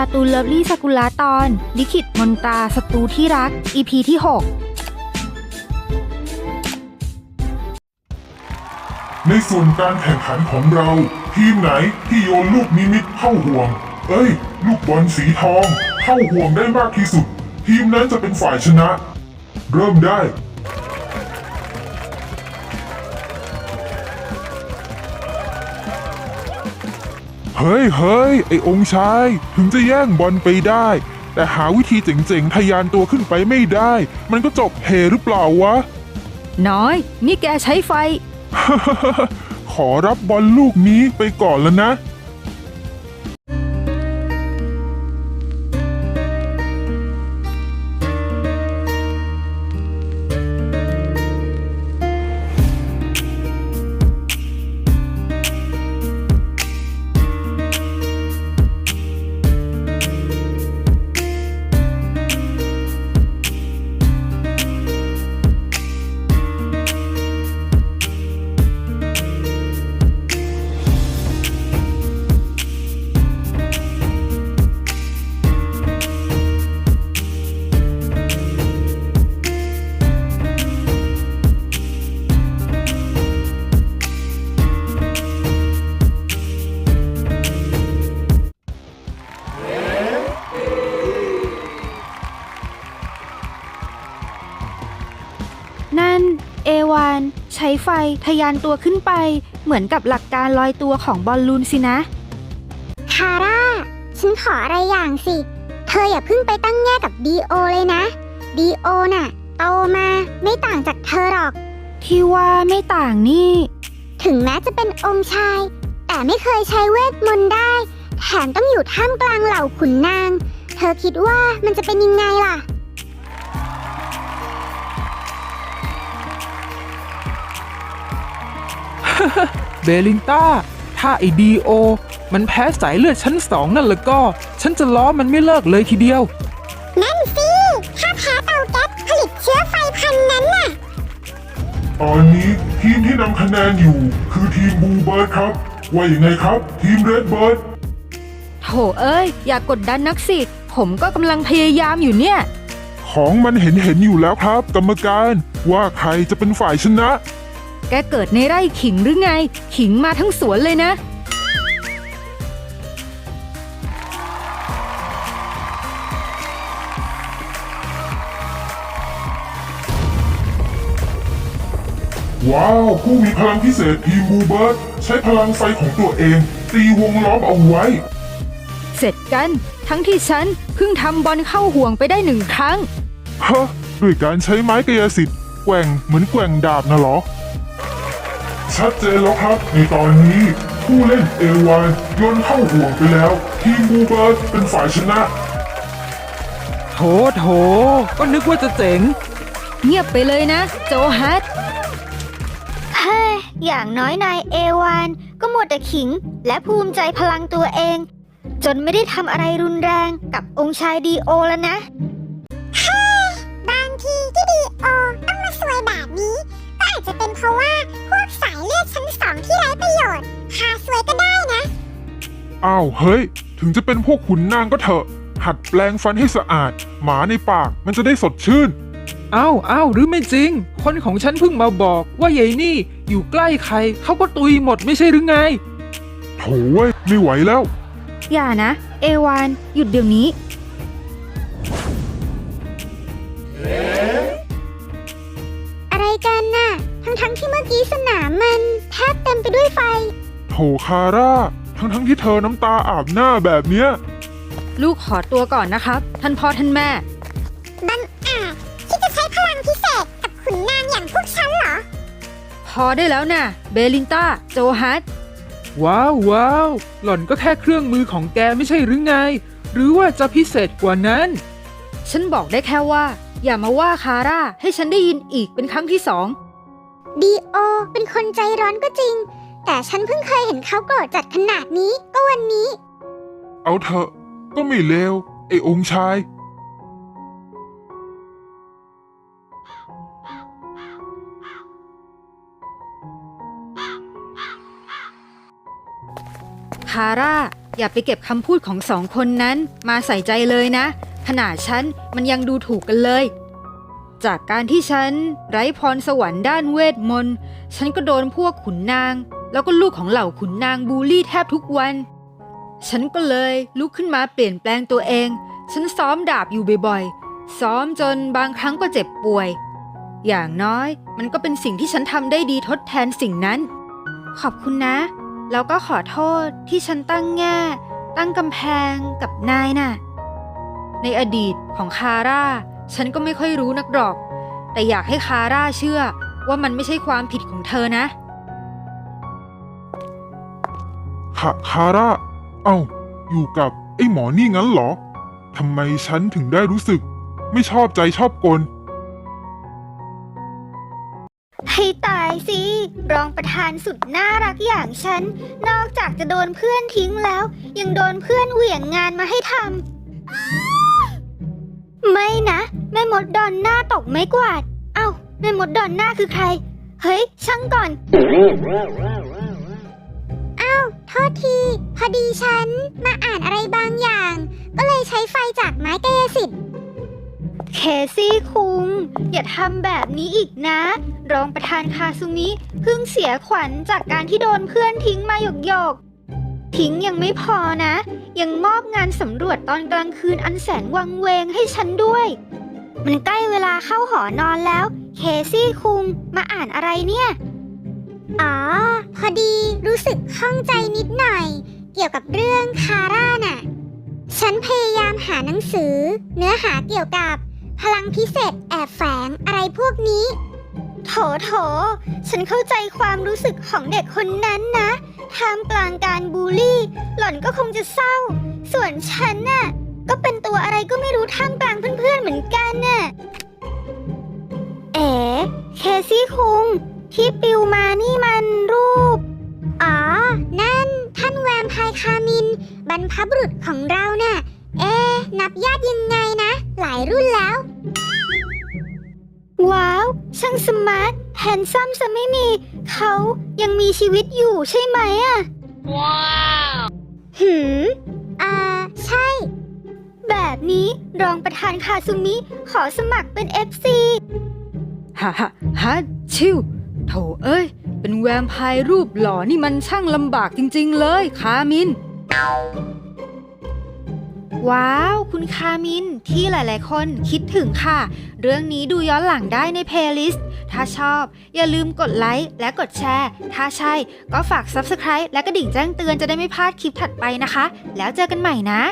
การ์ตูนเลิฟลี่สกุลาตอน ลิขิตมนตราศัตรูที่รัก EP ที่ในส่วนการแข่งขันของเรา ทีมไหนที่โยนลูกนิมิตเข้าห่วง เอ้ย ลูกบอลสีทอง เข้าห่วงได้มากที่สุด ทีมนั้นจะเป็นฝ่ายชนะ เริ่มได้ เฮ้ยเฮ้ยไอองค์ชาย ถึงจะแย่งบอลไปได้ แต่หาวิธีเจ๋งๆ ทะยานตัวขึ้นไปไม่ได้ มันก็จบเฮหรือเปล่าวะ6น้อย นี่แกใช้ไฟ ขอรับบอลลูกนี้ไปก่อนแล้วนะ ใช้ไฟทะยานตัวขึ้นไป เหมือนกับหลักการลอยตัวของบอลลูนสินะ คาร่า ฉันขออะไรอย่างสิ เธออย่าเพิ่งไปตั้งแง่กับดีโอเลยนะ ดีโอน่ะโตมาไม่ต่างจากเธอหรอก ที่ว่าไม่ต่างนี่ ถึงแม้จะเป็นองค์ชาย แต่ไม่เคยใช้เวทมนต์ได้ แถมต้องอยู่ท่ามกลางเหล่าขุนนาง เธอคิดว่ามันจะเป็นยังไงล่ะ เบลินต้า ถ้าไอดีโอ มันแพ้สายเลือดชั้นสองนั่นแล้วก็ ฉันจะล้อมันไม่เลิกเลยทีเดียว นั่นสิ ถ้าแพ้เตาแก๊สผลิตเชื้อไฟพันนั้นน่ะ ตอนนี้ทีมที่นำคะแนนอยู่ คือทีมบูเบิร์ดครับ ว่าอย่างไงครับ ทีมเรดเบิร์ดโถเอ้ย อย่ากดดันนักสิ ผมก็กำลังพยายามอยู่เนี่ย ของมันเห็นเห็นอยู่แล้วครับ กรรมการ ว่าใครจะเป็นฝ่ายชนะ แกเกิดในไร่ขิงหรือไง ขิงมาทั้งสวนเลยนะ ว้าว ผู้มีพลังพิเศษทีมบูเบิร์ดใช้พลังไฟของตัวเอง ตีวงล้อมเอาไว้ เสร็จกัน ทั้งที่ฉันเพิ่งทำบอลเข้าห่วงไปได้หนึ่งครั้ง ฮะ ด้วยการใช้ไม้กายสิทธิ์แกว่งเหมือนแกว่งดาบนะเหรอ ชัดเจนแล้วครับ ในตอนนี้ ผู้เล่นเอวานโยนเข้าห่วงไปแล้ว ทีมบูเบิร์ดเป็นฝ่ายชนะ โถโถ ก็นึกว่าจะเจ๋ง เงียบไปเลยนะ โจฮัทเฮ้ยอย่างน้อยนายเอวานก็หมดแต่ขิง และภูมิใจพลังตัวเอง จนไม่ได้ทำอะไรรุนแรงกับองค์ชายดีโอแล้วนะเฮ้ยบางทีที่ดีโอต้องมาสวยแบบนี้ ก็อาจจะเป็นเพราะว่าพวกสา ยเลือดชั้นสองที่ไร้ประโยชน์พาสวยก็ได้นะ อ้าวเฮ้ย ถึงจะเป็นพวกขุนนางก็เถอะ หัดแปลงฟันให้สะอาด หมาในปากมันจะได้สดชื่นเอ้าเอ้าหรือไม่จริง คนของฉันเพิ่งมาบอกว่ายายนี่อยู่ใกล้ใครเขาก็ตุยหมดไม่ใช่หรือไงโถเว้ยไม่ไหวแล้ว อย่านะ เอวาน หยุดเดี๋ยวนี้ ทั้งๆที่เมื่อกี้สนามมันแทบเต็มไปด้วยไฟ โถคาร่า ทั้งๆที่เธอน้ำตาอาบหน้าแบบเนี้ย ลูกขอตัวก่อนนะครับ ท่านพ่อท่านแม่ บังอาจที่จะใช้พลังพิเศษกับขุนนางอย่างพวกฉันเหรอ พอได้แล้วนะเบลินต้าโจฮัทว้าวว้าวหล่อนก็แค่เครื่องมือของแกไม่ใช่หรือไง หรือว่าจะพิเศษกว่านั้น ฉันบอกได้แค่ว่า อย่ามาว่าคาร่าให้ฉันได้ยินอีกเป็นครั้งที่สอง ดีโอ เป็นคนใจร้อนก็จริง แต่ฉันเพิ่งเคยเห็นเขาโกรธจัดขนาดนี้ก็วันนี้ เอาเถอะ ก็ไม่เลวไอ้องค์ชายคาร่า อย่าไปเก็บคำพูดของสองคนนั้น มาใส่ใจเลยนะ ขนาดฉันมันยังดูถูกกันเลย จากการที่ฉันไร้พรสวรรค์ด้านเวทมนต์ ฉันก็โดนพวกขุนนาง แล้วก็ลูกของเหล่าขุนนางบูลลี่แทบทุกวัน ฉันก็เลยลุกขึ้นมาเปลี่ยนแปลงตัวเอง ฉันซ้อมดาบอยู่บ่อยๆ ซ้อมจนบางครั้งก็เจ็บป่วย อย่างน้อยมันก็เป็นสิ่งที่ฉันทำได้ดีทดแทนสิ่งนั้น ขอบคุณนะ แล้วก็ขอโทษที่ฉันตั้งแง่ ตั้งกำแพงกับนายน่ะในอดีตของคาร่า ฉันก็ไม่ค่อยรู้นักหรอก แต่อยากให้คาร่าเชื่อว่ามันไม่ใช่ความผิดของเธอนะ คาคาร่า เอ้า อยู่กับไอ้หมอนี่งั้นเหรอ ทำไมฉันถึงได้รู้สึก ไม่ชอบใจชอบกล ให้ตายสิ รองประธานสุดน่ารักอย่างฉัน นอกจากจะโดนเพื่อนทิ้งแล้ว ยังโดนเพื่อนเหวี่ยงงานมาให้ทำไม่นะ แม่มดดอนหน้าตกไม่กวาด เอ้าแม่มดดอนหน้าคือใคร เฮ้ย ช่างก่อน อ้าวโทษที พอดีฉันมาอ่านอะไรบางอย่าง ก็เลยใช้ไฟจากไม้กายสิทธิ์เคซี่คุงอย่าทำแบบนี้อีกนะ รองประธานคาซุมิเพิ่งเสียขวัญจากการที่โดนเพื่อนทิ้งมาหยกหยกๆทิ้งยังไม่พอนะ ยังมอบงานสำรวจตอนกลางคืนอันแสนวังเวงให้ฉันด้วย มันใกล้เวลาเข้าหอนอนแล้ว เคซี่คุงมาอ่านอะไรเนี่ย อ๋อ พอดีรู้สึกข้องใจนิดหน่อย เกี่ยวกับเรื่องคาร่าน่ะ ฉันพยายามหาหนังสือ เนื้อหาเกี่ยวกับ พลังพิเศษแอบแฝงอะไรพวกนี้ โถโถ ฉันเข้าใจความรู้สึกของเด็กคนนั้นนะท่ามกลางการบูลลี่ หล่อนก็คงจะเศร้า ส่วนฉันน่ะก็เป็นตัวอะไรก็ไม่รู้ท่ามกลางเพื่อนๆเหมือนกันน่ะ ซี่คุง ที่ปิวมานี่มันรูป อ๋อ นั่นท่านแวมไพร์คามิน บรรพบุรุษของเราน่ะ เอ๊ะนับญาติยังไงนะ หลายรุ่นแล้ว ว้าว ช่างสมาร์ทแฮนซัมซะไม่มี เขายังมีชีวิตอยู่ใช่ไหมอะว้าวหืมอ่า ใช่ แบบนี้รองประธานคาซุมิขอสมัครเป็น FC ฮ่าฮ่าฮ่าชิวโถเอ้ย เป็นแวมไพร์รูปหล่อนี่มันช่างลำบากจริง ๆ เลยคามิน ว้าว คุณคามินที่หลายๆ คนคิดถึงค่ะ เรื่องนี้ดูย้อนหลังได้ในเพลย์ลิสต์ ถ้าชอบ อย่าลืมกดไลค์และกดแชร์ ถ้าใช่ ก็ฝาก Subscribe และกระดิ่งแจ้งเตือนจะได้ไม่พลาดคลิปถัดไปนะคะ แล้วเจอกันใหม่นะ